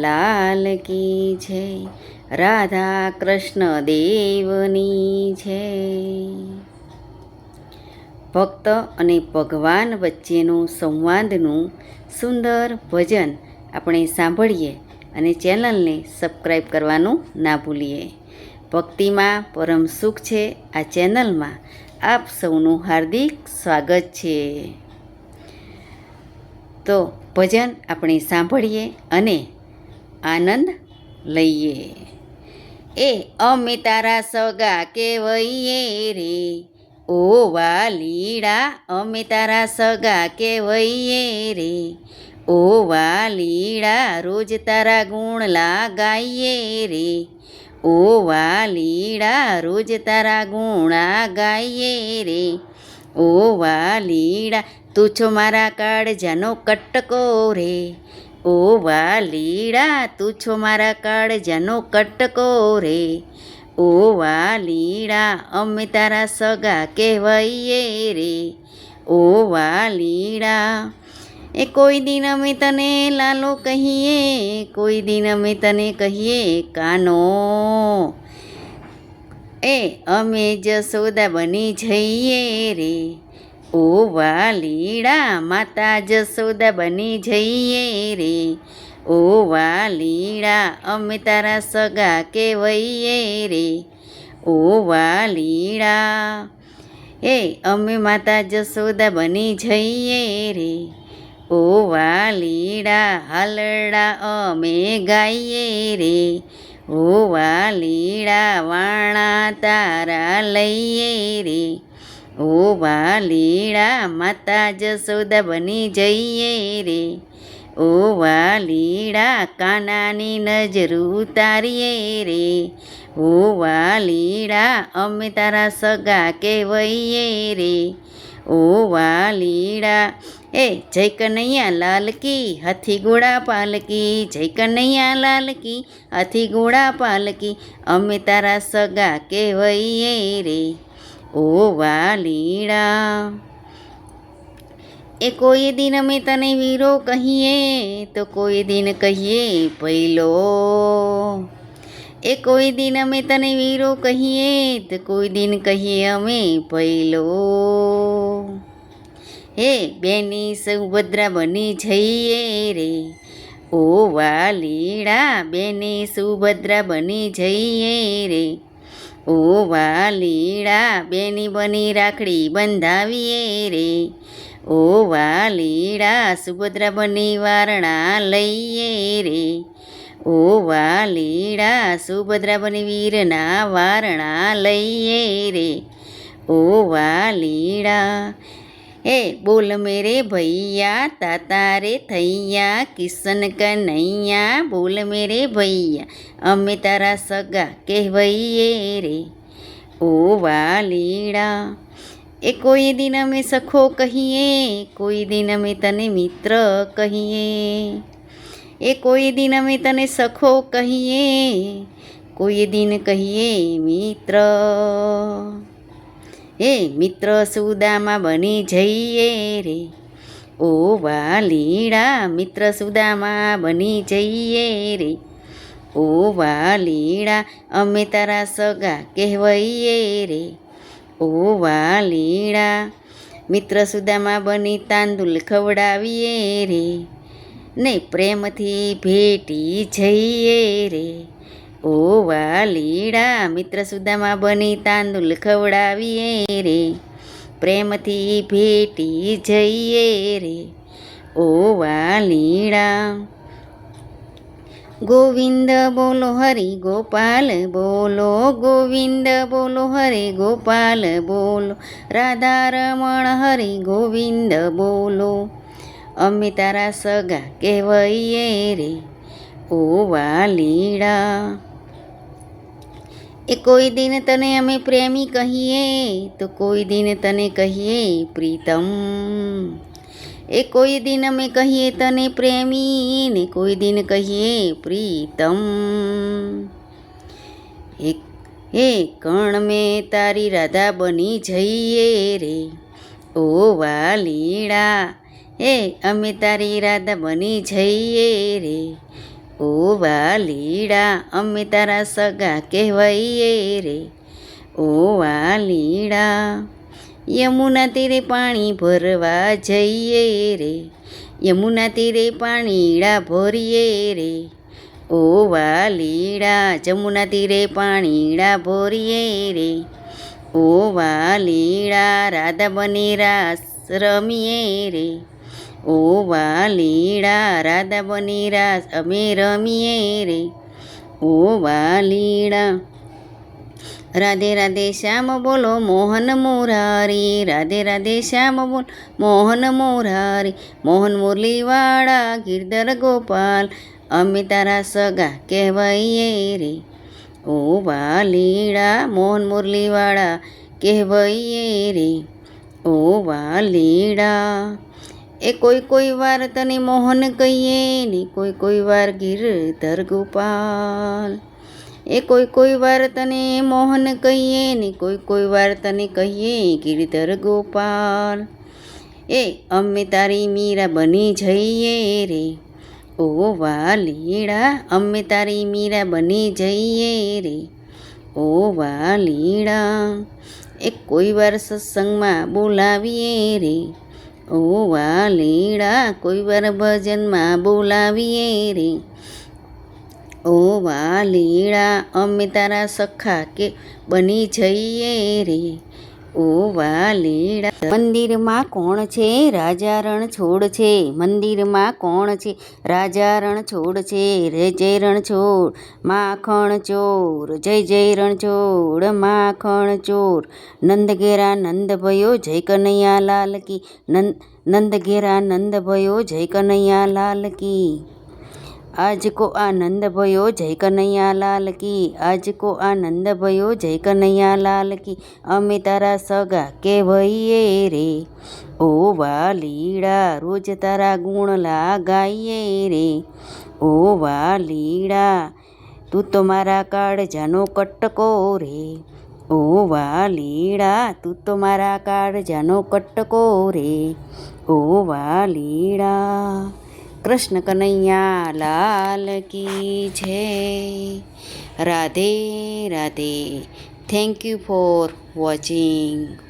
લાલ કી છે, રાધા કૃષ્ણ દેવની છે. ભક્ત અને ભગવાન વચ્ચેનું સંવાદનું સુંદર ભજન આપણે સાંભળીએ અને ચેનલને સબસ્ક્રાઈબ કરવાનું ના ભૂલીએ. ભક્તિમાં પરમ સુખ છે આ ચેનલમાં. આપ સૌનું હાર્દિક સ્વાગત છે. તો ભજન આપણે સાંભળીએ અને આનંદ લઈએ. એ અમે તારા સગા કેવઈએ રે. ઓ વાલીડા, અમે તારા સગા કેવઈએ રે. ઓ વાલીડા, રોજ તારા ગુણ લાગાઈએ રે. ઓ વાલીડા, રોજ તારા ગુણા ગાઈએ રે. ઓ વાલીડા, તું છો મારા કાળજાનો કટકો રે. ઓ વાલીડા તું છો મારા કાળજાનો કટકો રે. ઓ વાલીડા અમે તારા સગા કહેવાઈએ રે. ઓ વાલીડા એ કોઈ દિન અમે તને લાલો કહીએ, કોઈ દિન અમે તને કહીએ કાનો. એ અમે જસોદા બની જઈએ રે. ઓ વાલીડા, માતા જસોદા બની જઈએ રે. ઓ વાલીડા, અમે તારા સગા કહેવાઈએ રે. ઓ વાલીડા, એ અમે માતા જસોદા બની જઈએ રે. ઓ વાલીડા, હાલડા અમે ગાઈએ રે. ઓ વાલીડા, વાણા તારા લઈએ રે. ઓ વાલીડા માતા જસોદા બની જઈએ રે. ઓ વાલીડા કાનાની નજર ઉતારીએ રે. ઓ વાલીડા અમે તારા સગા કહેવાઈએ રે. ઓ વાલીડા એ જય કનૈયા લાલ કી હાથી ઘોડા પાલકી, જય કનૈયા લાલ કી હાથી ઘોડા પાલકી, અમે તારા સગા કહેવાઈએ રે. ઓ વાલીડા એ કોઈ દિન અમે તને વીરો કહીએ, તો કોઈ દિન કહીએ પહેલો એ કોઈ દિન અમે તને વીરો કહીએ, તો કોઈ દિન કહીએ અમે પહેલો હે બેની સુભદ્રા બની જઈએ રે. ઓ વાલીડા બેની સુભદ્રા બની જઈએ રે. ઓ વાલીડા બેની બની રાખડી બંધાવીએ રે. ઓ વાલીડા સુભદ્રા બની વારણા લઈએ રે. ઓ વાલીડા સુભદ્રા બની વીરના વારણા લઈએ રે. ઓ વાલીડા એ બોલ મેરે ભૈયા તાતા રે થૈયા કિશન કનૈયા બોલ મેરે ભૈયા અમે તારા સગા કહેવાઈએ રે ઓ વાલીડા એ કોઈ દિન અમે સખો કહીએ કોઈ દિન અમે તને મિત્ર કહીએ એ કોઈ દિન અમે તને સખો કહીએ કોઈ દિન કહીએ મિત્ર એ મિત્ર સુદામાં બની જઈએ રે. ઓ વાલીડા મિત્ર સુદામાં બની જઈએ રે. ઓ વાલીડા અમે તારા સગા કહેવાઈએ રે. ઓ વાલીડા મિત્ર સુદામાં બની તાંદુલ ખવડાવીએ રે. ને પ્રેમથી ભેટી જઈએ રે. ઓ વાલીડા મિત્ર સુદામાં બની તાંદુલ ખવડાવીએ રે. પ્રેમથી ભેટી જઈએ રે. ઓ વાલીડા ગોવિંદ બોલો હરિ ગોપાલ, બોલો ગોવિંદ, બોલો હરે ગોપાલ, બોલો રાધા રમણ, હરિ ગોવિંદ, બોલો અમે તારા સગા કહેવાઈએ રે. ઓ વાલીડા એ કોઈ દિન તને અમે પ્રેમી કહીએ, તો કોઈ દિન તને કહીએ પ્રીતમ. એ કોઈ દિન અમે કહીએ તને પ્રેમી, ને કોઈ દિન કહીએ પ્રીતમ. એક હે કણ મેં તારી રાધા બની જઈએ રે, ઓ વાલીડા હે અમે તારી રાધા બની જઈએ રે ઓ વાલીડા અમે તારા સગા કહેવાઈએ રે. ઓ વાલીડા યમુના તીરે પાણી ભરવા જઈએ રે. યમુના તીરે પાણીડા ભરીએ રે. ઓ વાલીડા જમુના તીરે પાણીડા ભરીએ રે. ઓ વાલીડા રાધા બની રાસ રમીએ રે. ઓ વાલીડા રાધા બની રાસ અમે રમીએ રે. ઓ વાલીડા રાધે રાધે શ્યામ બોલો, મોહન મોરારી. રાધે રાધે શ્યામ બોલ, મોહન મોરારી. મોહન મુરલીવાળા, ગિરધર ગોપાલ. અમે તારા સગા કહેવાઈએ રે. ઓ વાલીડા મોહન મુરલીવાળા કહેવાઈએ રે. ઓ વાલીડા એ કોઈ કોઈ વાર તને મોહન કહીએ, ને કોઈ કોઈ વાર ગિરધર ગોપાલ. એ કોઈ કોઈ વાર તને મોહન કહીએ, ને કોઈ કોઈ વાર તને કહીએ ગિરધર ગોપાલ. એ અમે તારી મીરા બની જઈએ રે, ઓ વાલીડા અમે તારી મીરા બની જઈએ રે, ઓ વાલીડા એ કોઈ વાર સત્સંગમાં બોલાવીએ રે ઓ વાલીડા કોઈ વાર ભજનમાં બોલાવીએ રે. ઓ વાલીડા અમે તારા સખા કે બની જઈએ રે. ઓ વાલીડા મંદિરમાં કોણ છે? રાજા રણછોડ છે. મંદિરમાં કોણ છે? રાજા રણછોડ છે. રે જય રણછોડ, માખણ ચોર. જય જય રણછોડ, માખણ ચોર. નંદ ઘેરા નંદ ભયો જય કનૈયા લાલ કી. નંદ નંદ ઘેરા નંદ ભયો જય કનૈયા લાલ કી. આજ કો આનંદ ભયો જય કનૈયા લાલ કી. આજ કો આનંદ ભયો જય કનૈયા લાલ કી. અમે તારા સગા કહેવાઈએ રે. ઓ વાલીડા, રોજ તારા ગુણ લાગાઈએ રે. ઓ વાલીડા, તું તો મારા કાળજાનો કટકો રે. ઓ વાલીડા, તું તો મારા કાળજાનો કટકો રે. ઓ વાલીડા. કૃષ્ણ કનૈયા લાલ કી જય. Radhe Radhe. Thank you for watching